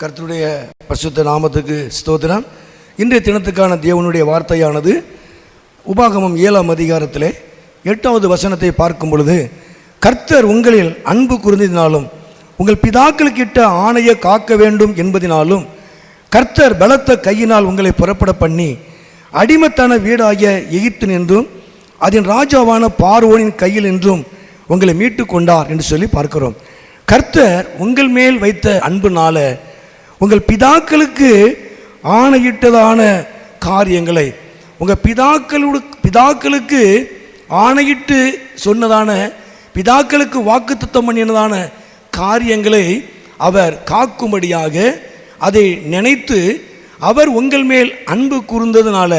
கர்த்தருடைய பரிசுத்த நாமத்துக்கு ஸ்தோத்திரம். இன்றைய தினத்துக்கான தேவனுடைய வார்த்தையானது உபாகமம் ஏழாம் அதிகாரத்திலே எட்டாவது வசனத்தை பார்க்கும் பொழுது கர்த்தர் உங்களில் அன்பு குருந்தினாலும் உங்கள் பிதாக்களுக்கிட்ட ஆணையை காக்க வேண்டும் என்பதினாலும் கர்த்தர் பலத்த கையினால் உங்களை புறப்பட பண்ணி அடிமத்தான வீடாகிய எகிப்து நின்றும் அதன் ராஜாவான பார்வோனின் கையில் என்றும் உங்களை மீட்டு கொண்டார் என்று சொல்லி பார்க்கிறோம். கர்த்தர் உங்கள் மேல் வைத்த அன்புனால உங்கள் பிதாக்களுக்கு ஆணையிட்டதான காரியங்களை உங்கள் பிதாக்களோட பிதாக்களுக்கு ஆணையிட்டு சொன்னதான பிதாக்களுக்கு வாக்குத்தத்தம் பண்ணினதான காரியங்களை அவர் காக்கும்படியாக அதை நினைத்து அவர் உங்கள் மேல் அன்பு கூர்ந்ததுனால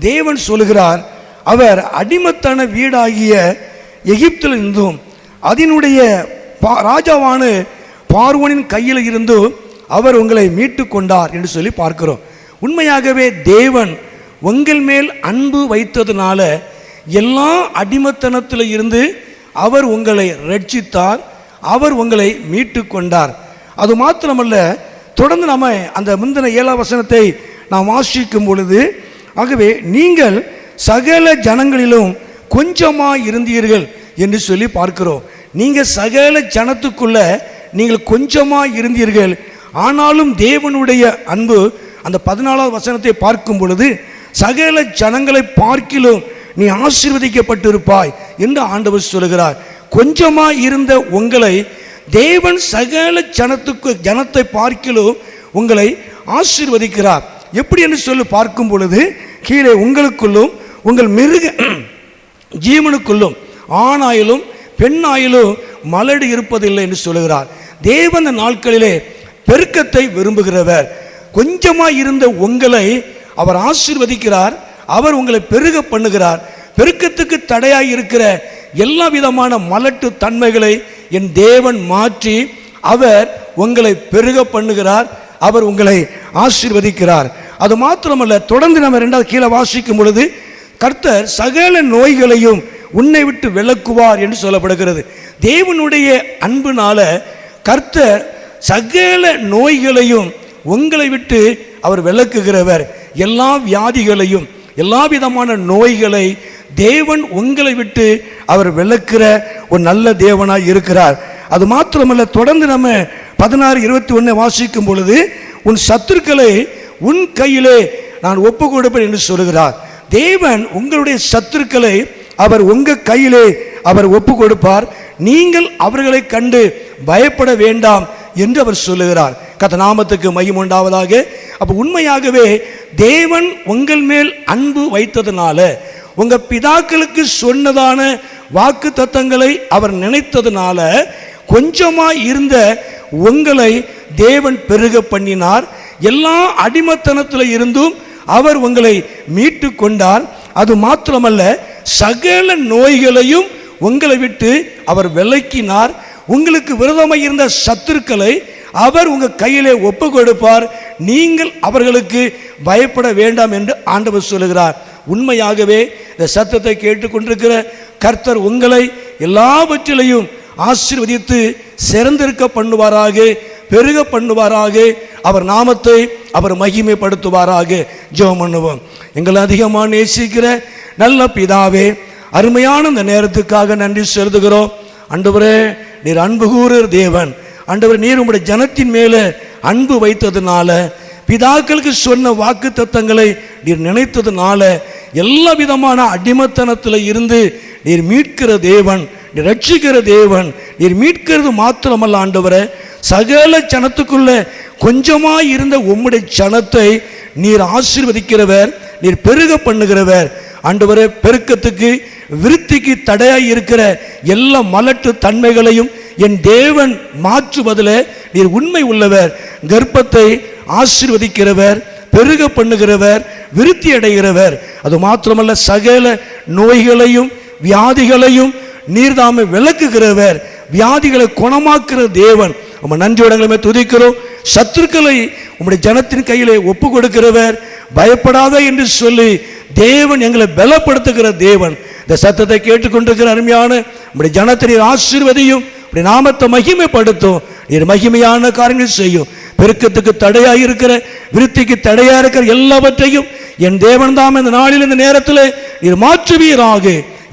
தேவன் சொல்லுகிறார் அவர் அடிமத்தன வீடாகிய எகிப்திலிருந்தும் அதனுடைய பா ராஜாவான பார்வனின் கையில் இருந்தும் அவர் உங்களை மீட்டு கொண்டார் என்று சொல்லி பார்க்கிறோம். உண்மையாகவே தேவன் உங்கள் மேல் அன்பு வைத்ததுனால எல்லா அடிமத்தனத்தில் இருந்து அவர் உங்களை ரட்சித்தார் அவர் உங்களை மீட்டு கொண்டார். அது மாத்திரமல்ல தொடர்ந்து நம்ம அந்த முந்தின ஏழா வசனத்தை நாம் வாசிக்கும் பொழுது ஆகவே நீங்கள் சகல ஜனங்களிலும் கொஞ்சமாக இருந்தீர்கள் என்று சொல்லி பார்க்கிறோம். நீங்கள் சகல ஜனத்துக்குள்ள நீங்கள் கொஞ்சமாக இருந்தீர்கள் ஆனாலும் தேவனுடைய அன்பு அந்த பதினாலாவது வசனத்தை பார்க்கும் பொழுது சகல ஜனங்களை பார்க்கிலும் நீ ஆசீர்வதிக்கப்பட்டிருப்பாய் என்று ஆண்டவர் சொல்கிறார் கொஞ்சமாக இருந்த உங்களை தேவன் சகல ஜனத்துக்கு ஜனத்தை பார்க்கிலும் உங்களை ஆசீர்வதிக்கிறார். எப்படி என்று சொல்லி பார்க்கும் பொழுது கீழே உங்களுக்குள்ளும் உங்கள் மிருக ஜீவனுக்குள்ளும் ஆணாயிலும் பெண்ணாயிலும் மலடு இருப்பதில்லை என்று சொல்லுகிறார். தேவன் நாட்களிலே பெருக்கத்தை விரும்புகிறவர். கொஞ்சமாக இருந்த உங்களை அவர் ஆசிர்வதிக்கிறார் அவர் உங்களை பெருக பண்ணுகிறார். பெருக்கத்துக்கு தடையாக இருக்கிற எல்லா விதமான மலட்டு தன்மைகளை என் தேவன் மாற்றி அவர் உங்களை பெருக பண்ணுகிறார் அவர் உங்களை ஆசீர்வதிக்கிறார். அது மாத்திரமல்ல தொடர்ந்து நம்ம ரெண்டாவது கீழே வாசிக்கும் பொழுது கர்த்தர் சகல நோய்களையும் உன்னை விட்டு விளக்குவார் என்று சொல்லப்படுகிறது. தேவனுடைய அன்புனால கர்த்தர் சகல நோய்களையும் உங்களை விட்டு அவர் விளக்குகிறவர் எல்லா வியாதிகளையும் எல்லா விதமான நோய்களை தேவன் உங்களை விட்டு அவர் விளக்குற ஒரு நல்ல தேவனாக இருக்கிறார். அது மாத்திரமல்ல தொடர்ந்து நம்ம பதினாறு இருபத்தி ஒன்று வாசிக்கும் பொழுது உன் சத்துருக்களை உன் கையிலே நான் ஒப்பு கொடுப்பேன் என்று சொல்கிறார். தேவன் உங்களுடைய சத்துருக்களை அவர் உங்கள் கையிலே அவர் ஒப்பு கொடுப்பார் நீங்கள் அவர்களை கண்டு பயப்பட வேண்டாம். என்று அவர் சொல்லுகிறார். கத நாமத்துக்கு மையம் உண்டாவதாக. அப்போ உண்மையாகவே தேவன் உங்கள் மேல் அன்பு வைத்ததுனால உங்க பிதாக்களுக்கு சொன்னதான வாக்கு தத்தங்களை அவர் நினைத்ததுனால கொஞ்சமா இருந்த உங்களை தேவன் பெருக பண்ணினார். எல்லா அடிமத்தனத்தில் இருந்தும் அவர் உங்களை மீட்டு கொண்டார். அது மாத்திரமல்ல சகல நோய்களையும் உங்களை விட்டு அவர் விலக்கினார். உங்களுக்கு விரோதமாக இருந்த சத்துருக்களை அவர் உங்க கையிலே ஒப்பு கொடுப்பார் நீங்கள் அவர்களுக்கு பயப்பட வேண்டாம் என்று ஆண்டவர் சொல்லுகிறார். உண்மையாகவே இந்த சத்தத்தை கேட்டுக்கொண்டிருக்கிற கர்த்தர் உங்களை எல்லாவற்றிலையும் ஆசீர்வதித்து சிறந்திருக்க பண்ணுவாராக பெருக பண்ணுவாராக அவர் நாமத்தை அவர் மகிமைப்படுத்துவாராக. ஜெபம் பண்ணுவோம். எங்களை அதிகமாக நேசிக்கிற நல்ல பிதாவே அருமையான இந்த நேரத்துக்காக நன்றி செலுத்துகிறோம். அன்றுவரே நீர் அன்பு கூறுகிற தேவன். ஆண்டவர் நீர் உங்களுடைய ஜனத்தின் மேலே அன்பு வைத்ததுனால பிதாக்களுக்கு சொன்ன வாக்கு தத்தங்களை நீர் நினைத்ததுனால எல்லா விதமான அடிமத்தனத்தில் இருந்து நீர் மீட்கிற தேவன் நீர் ரட்சிக்கிற தேவன் நீர் மீட்கிறது மாத்திரமல்ல ஆண்டவரை. சகல ஜனத்துக்குள்ள கொஞ்சமாக இருந்த உம்முடைய ஜனத்தை நீர் ஆசீர்வதிக்கிறவர் நீர் பெருக பண்ணுகிறவர். ஆண்டவரே பெருக்கத்துக்கு விருத்திக்கு தடையாய் இருக்கிற எல்லா மலட்டு தன்மைகளையும் என் தேவன் மாற்றுவதில் நீர் உண்மை உள்ளவர் கர்ப்பத்தை ஆசீர்வதிக்கிறவர் பெருக பண்ணுகிறவர் விருத்தி அடைகிறவர். அது மாத்திரமல்ல சகல நோய்களையும் வியாதிகளையும் நீர்தாமை விளக்குகிறவர். வியாதிகளை குணமாக்குற தேவன். நம்ம நன்றியோடங்களுமே துதிக்கிறோம். சத்துருக்களை உம்முடைய ஜனத்தின் கையிலே ஒப்பு கொடுக்கிறவர் பயப்படாத என்று சொல்லி தேவன் எங்களை பலப்படுத்துகிற தேவன். இந்த சத்தத்தை கேட்டுக்கொண்டிருக்கிற அருமையான நம்முடைய ஜனத்தை நீர் ஆசீர்வதியும் இப்படி நாமத்தை மகிமைப்படுத்தும். நீர் மகிமையான காரியங்கள் செய்யும். பெருக்கத்துக்கு தடையாக இருக்கிற விருத்திக்கு தடையாக இருக்கிற எல்லாவற்றையும் என் தேவன் தாம் இந்த நாளில் இந்த நேரத்தில் நீர் மாற்றுவீராக.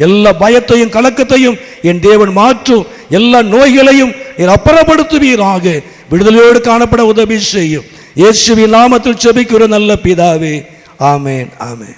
எல்லா பயத்தையும் கலக்கத்தையும் என் தேவன் மாற்றும். எல்லா நோய்களையும் நீர் அப்புறப்படுத்துவீராக. விடுதலையோடு காணப்பட உதவி செய்யும். இயேசுவின் நாமத்தில் செபிக்கிற நல்ல பிதாவே. ஆமேன் ஆமேன்.